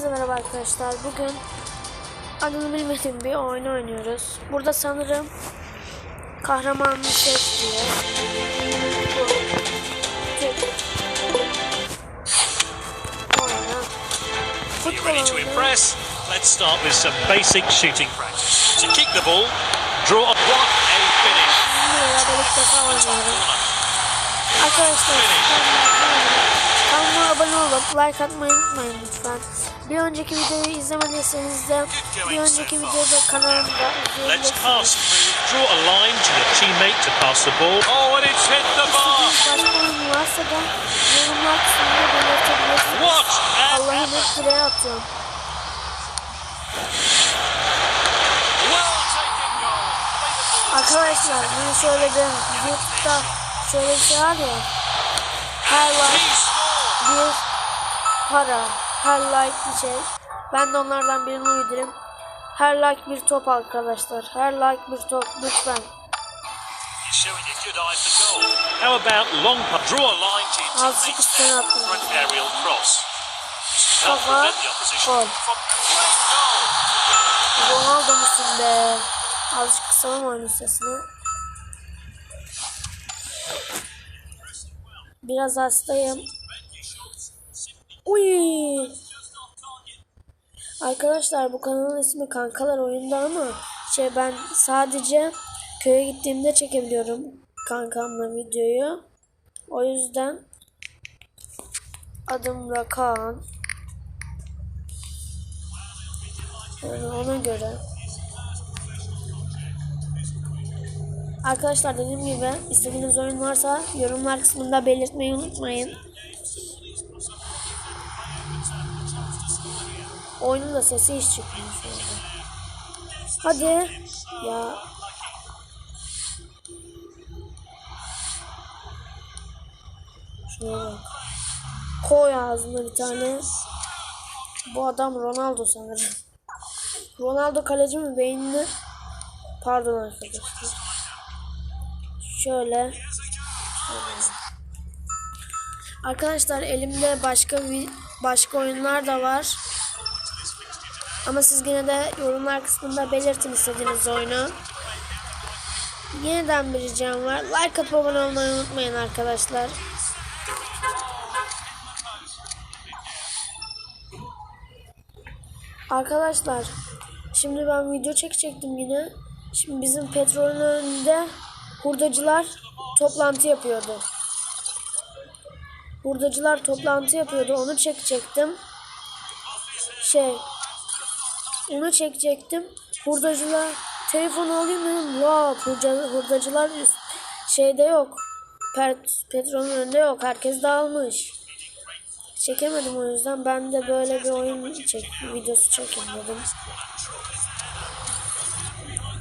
Hepinize merhaba arkadaşlar. Bugün adını bilmediğim bir oyun oynuyoruz. Burada sanırım kahramanlı şef diye. Ready to impress? Let's start with some basic shooting practice. To kick the ball, draw a finish. İlk defa oynuyorum. Arkadaşlar kanalıma abone olup like atmayı unutmayın lütfen. Bir önceki videoyu izlemediyseniz de bir önceki videoda kanalımda izleyebilirsiniz. Draw a line to your teammate to pass the ball. Oh, and it's hit the bar. Başka oyun varsa da yorumlar kısmında belirtebilirsiniz. What an Allah'ım hep direğe atıyorum. Arkadaşlar bunu söyledim. YouTube'da şöyle bir şey var ya. Her scored. bir para. Her like bir şey. Ben de onlardan birini uydurayım. Her like bir top arkadaşlar. Her like bir top lütfen. For. How about long pass? Draw a line to your Azıcık teammates attım. Front aerial cross. Kafa, gol. Ronaldo musun be? Azıcık kısalım oyunun sesini. Biraz hastayım. Uy. Arkadaşlar bu kanalın ismi Kankalar Oyunda ama şey ben sadece köye gittiğimde çekebiliyorum kankamla videoyu. O yüzden adım da Kaan. Yani ona göre. Arkadaşlar dediğim gibi istediğiniz oyun varsa yorumlar kısmında belirtmeyi unutmayın. Oyunun da sesi hiç çıkmıyor anda. Hadi. Ya. Şuna bak. Koy ağzına bir tane. Bu adam Ronaldo sanırım. Ronaldo kaleci mi beynini? Pardon arkadaşlar. Şöyle. Arkadaşlar elimde başka başka oyunlar da var. Ama siz yine de yorumlar kısmında belirtin istediğiniz oyunu. Yeniden bir ricam var. Like atıp abone olmayı unutmayın arkadaşlar. Arkadaşlar şimdi ben video çekecektim yine. Şimdi bizim petrolün önünde hurdacılar toplantı yapıyordu. Hurdacılar toplantı yapıyordu. Onu çekecektim. Şey onu çekecektim. Hurdacılar telefonu alayım dedim. Hurca, hurdacılar şeyde yok. Pet, petrolün önünde yok. Herkes dağılmış. Çekemedim o yüzden. Ben de böyle bir oyun çek, videosu çekeyim dedim.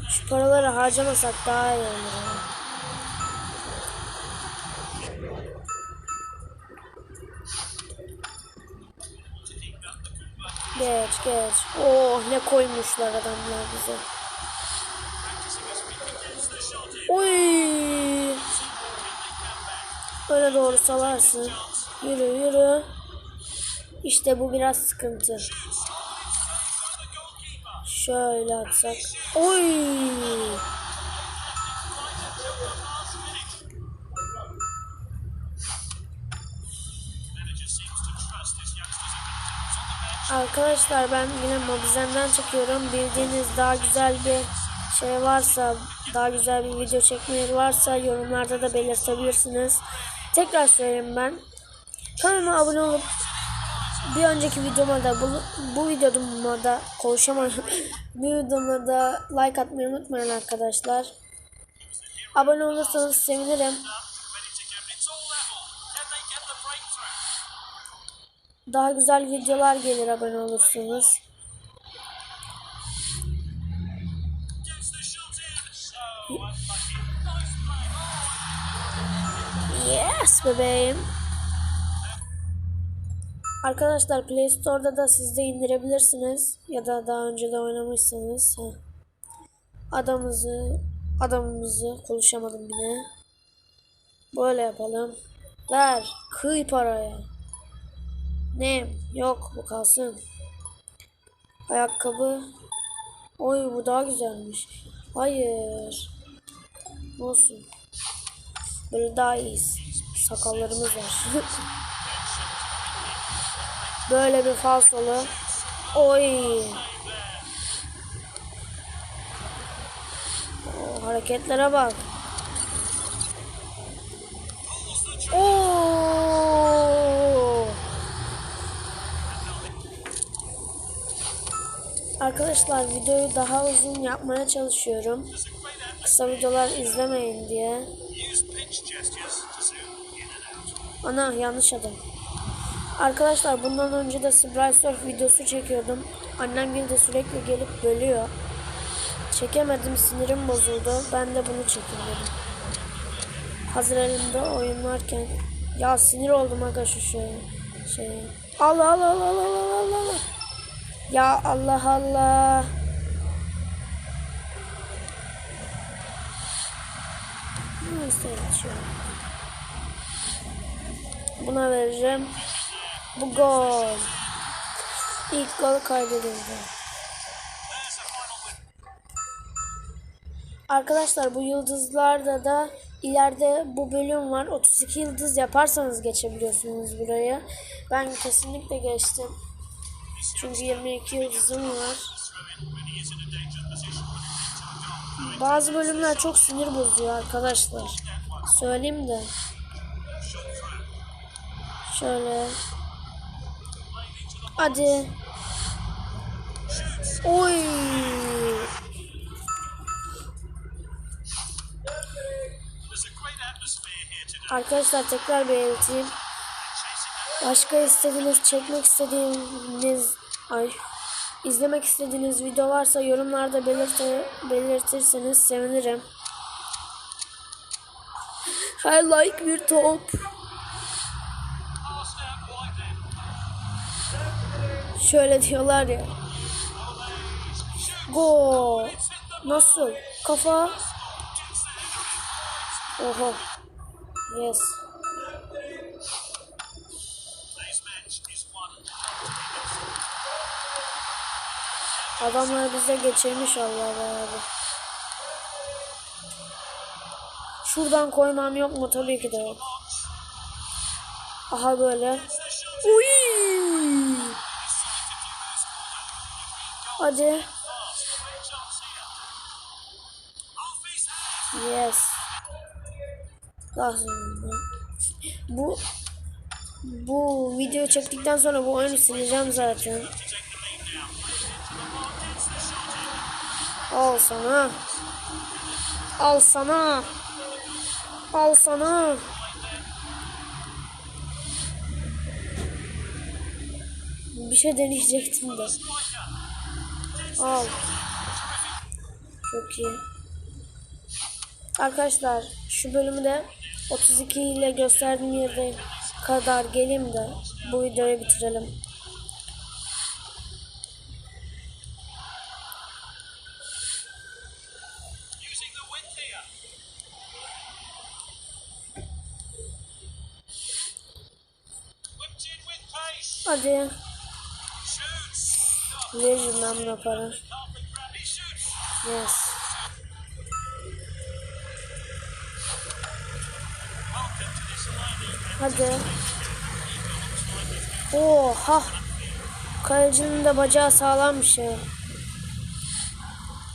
Şu paraları harcamasak daha iyi olur. ya. Geç geç. Oh ne koymuşlar adamlar bize. Oy. Öyle doğru salarsın. Yürü yürü. İşte bu biraz sıkıntı. Şöyle atsak. Oy. Arkadaşlar ben yine Mobizen'den çekiyorum. Bildiğiniz daha güzel bir şey varsa, daha güzel bir video çekme yeri varsa yorumlarda da belirtebilirsiniz. Tekrar söyleyeyim ben. Kanalıma abone olup bir önceki videoma da bu, bu videoma da konuşamadım. bir videoma da like atmayı unutmayın arkadaşlar. Abone olursanız sevinirim. Daha güzel videolar gelir abone olursanız. Yes bebeğim. Arkadaşlar Play Store'da da siz de indirebilirsiniz. Ya da daha önce de oynamışsanız. Heh. Adamımızı, adamımızı konuşamadım yine. Böyle yapalım. Ver. Kıy paraya. Ne? Yok bu kalsın. Ayakkabı. Oy bu daha güzelmiş. Hayır. Olsun. Böyle daha iyiyiz. Sakallarımız var. Böyle bir falsolu. Oy. O hareketlere bak. Arkadaşlar videoyu daha uzun yapmaya çalışıyorum. Kısa videolar izlemeyin diye. Ana yanlış adam. Arkadaşlar bundan önce de Sprite Surf videosu çekiyordum. Annem gibi de sürekli gelip bölüyor. Çekemedim sinirim bozuldu. Ben de bunu dedim. Hazır elimde oyun varken. Ya sinir oldum aga şu şey. şey. Allah Allah Allah Allah Allah Allah Allah. Ya Allah Allah. Neyse geçiyorum. Buna vereceğim. Bu gol. İlk gol kaydedildi. Arkadaşlar bu yıldızlarda da ileride bu bölüm var. 32 yıldız yaparsanız geçebiliyorsunuz buraya. Ben kesinlikle geçtim. Çünkü 22 yıldızım var. Bazı bölümler çok sinir bozuyor arkadaşlar. Söyleyeyim de. Şöyle. Hadi. Oy. Arkadaşlar tekrar belirteyim. Başka istediğiniz, çekmek istediğiniz, ay, izlemek istediğiniz video varsa yorumlarda belirte, belirtirseniz sevinirim. I like bir top. Şöyle diyorlar ya. Go. Nasıl? Kafa. Oha. Yes. Adamlar bize geçirmiş Allah be abi. Şuradan koymam yok mu? Tabii ki de yok. Aha böyle. Uy! Hadi. Yes. Sonra. Bu bu video çektikten sonra bu oyunu sileceğim zaten. Al sana. Al sana. Al sana. Bir şey deneyecektim de. Al. Çok iyi. Arkadaşlar şu bölümü de 32 ile gösterdiğim yerde kadar geleyim de bu videoyu bitirelim. Hadi. Veririm ben buna para. Yes. Hadi. Oha. Kalecinin de bacağı sağlammış ya.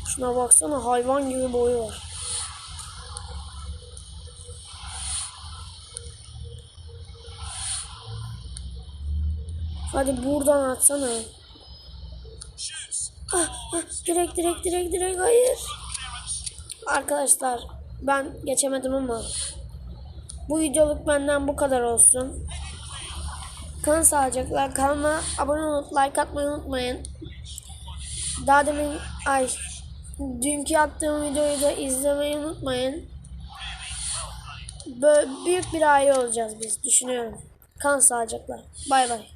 Şuna baksana hayvan gibi boyu var. Hadi buradan atsana. Ah, ah, direkt direkt direkt direkt hayır. Arkadaşlar ben geçemedim ama bu videoluk benden bu kadar olsun. Kan sağlıcakla kanalıma abone olup like atmayı unutmayın. Daha demin ay dünkü attığım videoyu da izlemeyi unutmayın. Böyle büyük bir aile olacağız biz düşünüyorum. Kan sağlıcakla. Bay bay.